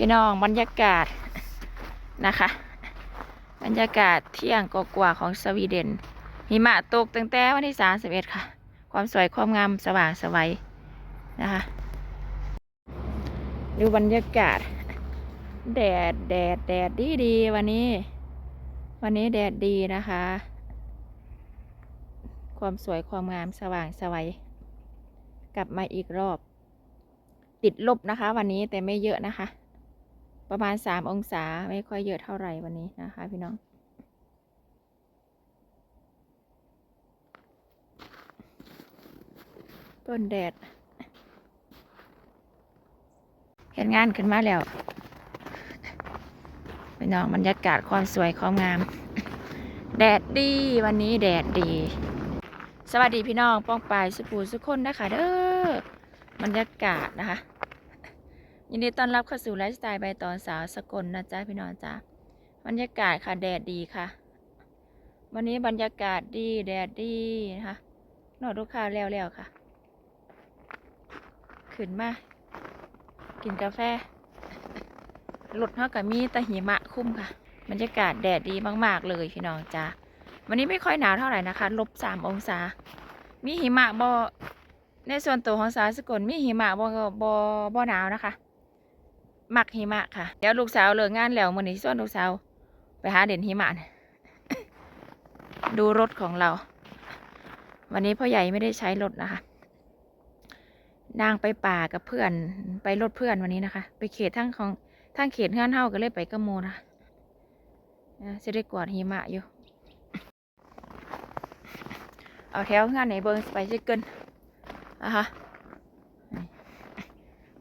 พี่น้องบรรยากาศนะคะ บรรยากาศเที่ยงกว่าของสวีเดน หิมะตกตั้งแต่วันที่31ค่ะ ความสวยความงามสว่างสวัยนะคะดูบรรยากาศ แดดแดดแดดดีดีๆวันนี้ วันนี้แดดดีนะคะ ความสวยความงามสว่างสวัยกลับมาอีกรอบ ติดลบนะคะ วันนี้แต่ไม่เยอะนะคะ ประมาณสามองศาไม่ค่อยเยอะเท่าไหร่วันนี้นะคะ พี่น้อง ต้นแดด เห็นงานขึ้นมาแล้ว พี่น้องบรรยากาศความสวยความงาม แดดดีวันนี้แดดดี สวัสดีพี่น้องป้องปายสุภูสุคนนะคะเด้อบรรยากาศนะคะ ยินดีต้อนรับเข้าสู่ไลฟ์สไตล์ใบตอนสาวสกลนะจ๊ะพี่น้องจ้าบรรยากาศค่ะแดดดีค่ะ วันนี้บรรยากาศดีแดดดีนะคะนอดลูกค้าแล้วแล้วค่ะ ขึ้นมา กินกาแฟรถเท่ากับมีต่หิมะคุ้มค่ะ บรรยากาศแดดดีมาก ๆ เลยพี่น้องจ้าวันนี้ไม่ค่อยหนาวเท่าไหร่นะคะลบสามองศา มีหิมะบอในส่วนตัวของสาวสกลมีหิมะบอบอบอหนาวนะคะ มักหิมะค่ะ เดี๋ยวลูกสาวเลิกงานแล้วมื่อนี้ส่วนลูกสาวไปหาเด่นหิมะนะดูรถของเรา วันนี้พ่อใหญ่ไม่ได้ใช้รถนะคะ นางไปป่ากับเพื่อนไปรถเพื่อนวันนี้นะคะ ไปเขตทั้งของทั้งเขตเฮือนเฮาก็เลยไปกระโมนะอ่าจะได้กวาดหิมะอยู่ เอาแถวงานไหนเบิงไปจะเกินนะคะ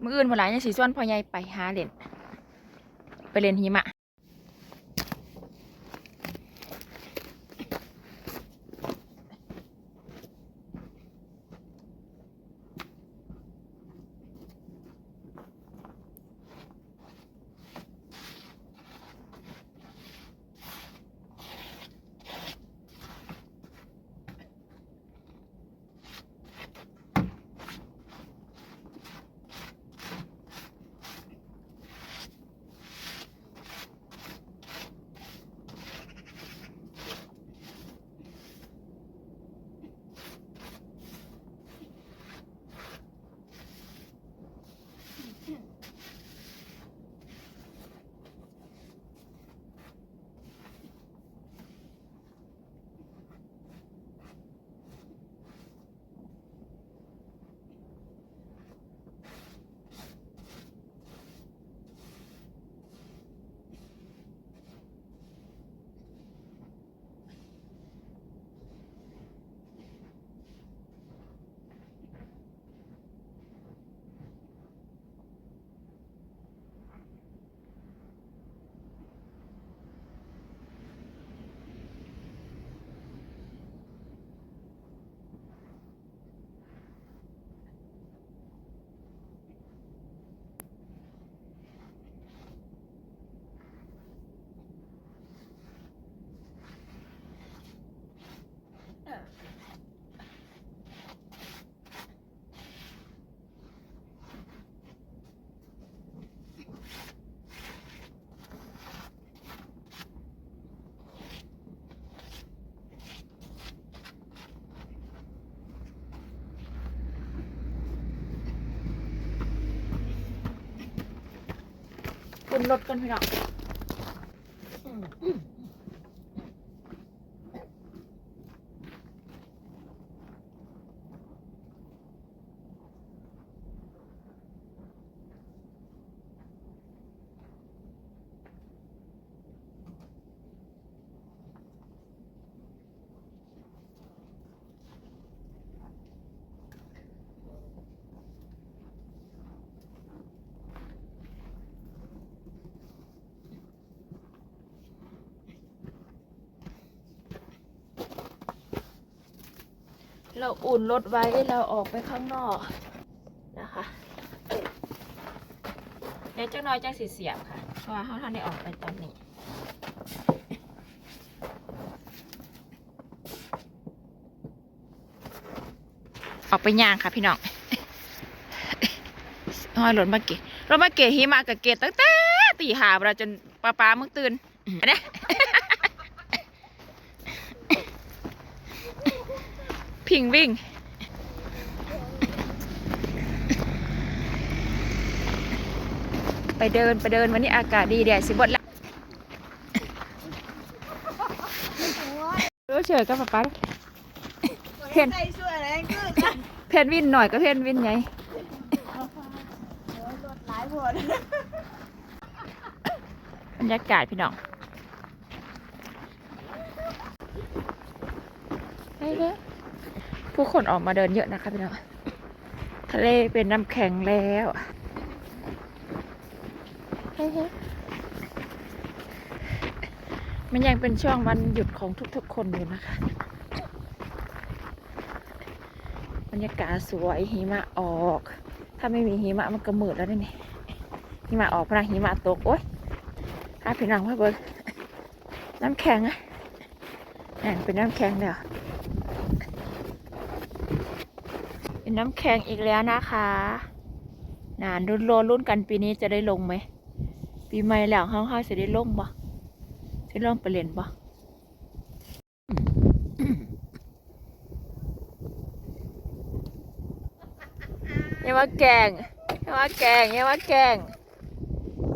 มืออื่นวันหลายยังสีส่วนพ่อใหญ่ไปหาเล่น ไปเล่นหิมะ ขึ้นรถกันพี่น้อง เราอุ่นรถไว้เราออกไปข้างนอกนะคะเดี๋ยวจังน้อยจังสีเสียบค่ะเพราะว่าเขาท่านได้ออกไปตอนนี้ออกไปย่างค่ะพี่น้องห้อยรถเมื่อกี้เรามาเกตหิมะกับเกตตั้งแต่ตีหาเราจนป้าป้ามึงตื่นอันเนี้ย พิงวิ่ง ไปเดินไปเดินวันนี้อากาศดีแดดสิบดละรู้เฉยกับป้าป้าเห็นใส่ช่วยอะไรคือกันเพนวินหน่อยก็เพนวินไงรถหลายผลบรรยากาศพี่น้องไปเลย ผู้คนออกมาเดินเยอะนะคะพี่น้องทะเลเป็นน้ำแข็งแล้วมันยังเป็นช่วงวันหยุดของทุกๆคนอยู่นะคะ บรรยากาศสวยหิมะออก ถ้าไม่มีหิมะมันก็มืดแล้วนี่หิมะออกพลังหิมะตก โอ๊ยพาพี่น้องมาเบิกน้ำแข็งอะแอนเป็นน้ำแข็งเดี๋ยว เป็นน้ำแข็งอีกแล้วนะคะนานรุ่นโลรุ่นกันปีนี้จะได้ลงไหม ปีใหม่แล้วเฮาเฮาจะได้ลงบ่จะลงไปเล่นบ่ย่าว่าแกงย่าว่าแกงย่าว่าแกง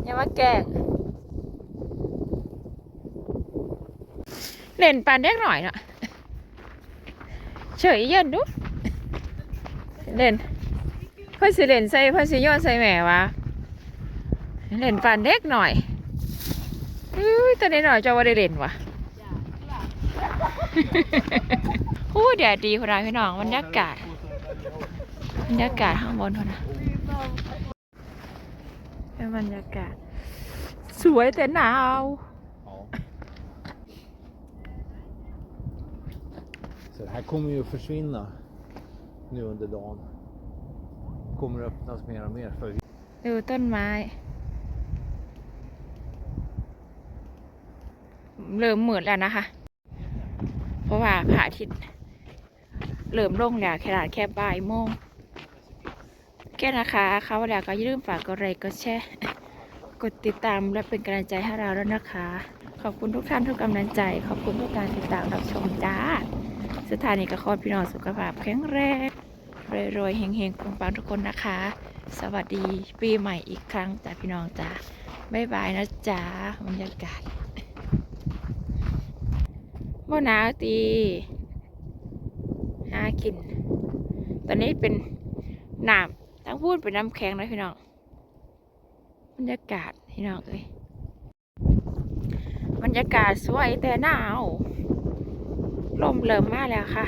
ย่าว่าแกงเล่นปานเด็กหน่อยเนาะเฉยเย็นดู เล่นเพ่อสิเล่นใส่เพ่อสิย้อนใส่แหม่วะเล่นปานเด็กหน่อยอุ้ยตอนนี้หน่อยจะว่าได้เล่นวะโอ้แดดดีคนละพี่น้องบรรยากาศบรรยากาศข้างบนคนนะเป็นบรรยากาศ สวยแต่หนาว Ja. Så det här kommer ju att försvinna nu under dagen. Kommer att öppnas mer och mer för ดูต้นไม้ เริ่มมืดแล้วนะคะ เพราะว่าพระอาทิตย์เริ่มลงแล้วขนาดแค่บ่ายโมงแค่นะคะเขาแล้วก็อย่าลืมฝากกดไลค์กดแชร์กดติดตามและเป็นกำลังใจให้เราแล้วนะคะ ขอบคุณทุกท่านทุกกำลังใจ ขอบคุณทุกการติดตามรับชมจ้าสถานีกระคอดพี่น้องสุขภาพแข็งแรง รวยๆเฮงๆปังๆทุกคนนะคะ สวัสดีปีใหม่อีกครั้งจ้าพี่น้องจ้าบ๊ายบายนะจ๊ะบรรยากาศบ่หนาวตีหากิน ตอนนี้เป็นน้ำทั้งพูดเป็นน้ำแข็งนะพี่น้องบรรยากาศพี่น้องเอ้ยบรรยากาศสวยแต่หนาวลมเริ่มมาแล้วค่ะ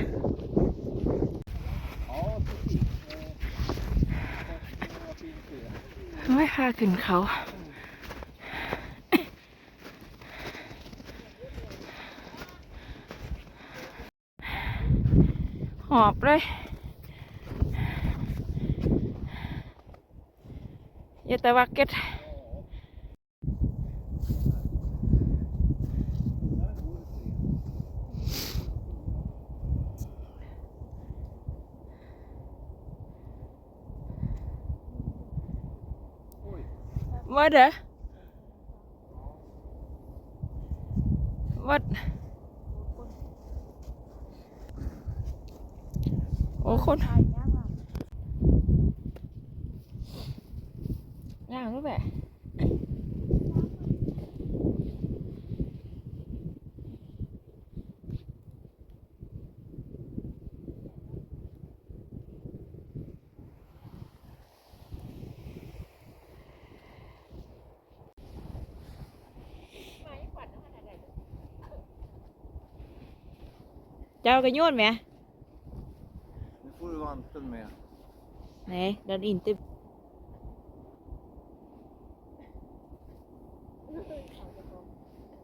ไม่พาขึ้นเขาหอบเลยอย่าแต่ว่าเก็ต ว่าเด้อวัดโอ้คนย่างรู้แบบ Jag har ganjol med. Nu får du vanten med. Nej, den är inte...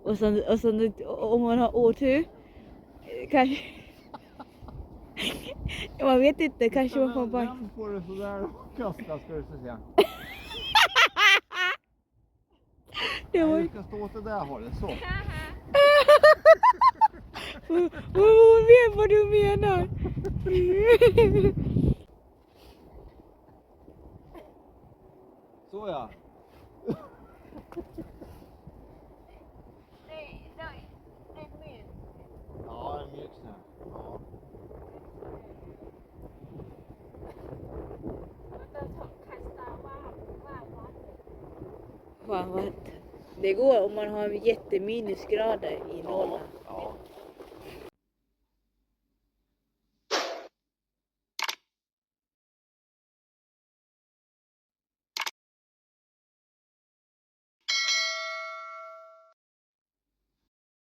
Och sen, och sen om man har otur eh, kanske... man vet inte, kanske man får bara... Den får du sådär och kasta ska du se. Nej, du ska stå åt det där hållet, så. Hon vet vad du menar. Så Så ja. Nej, nej. Det är mer. Ja, en mjuk snö. Ja. Fan vad det går om man har jätteminusgrader i Norrland. Ja.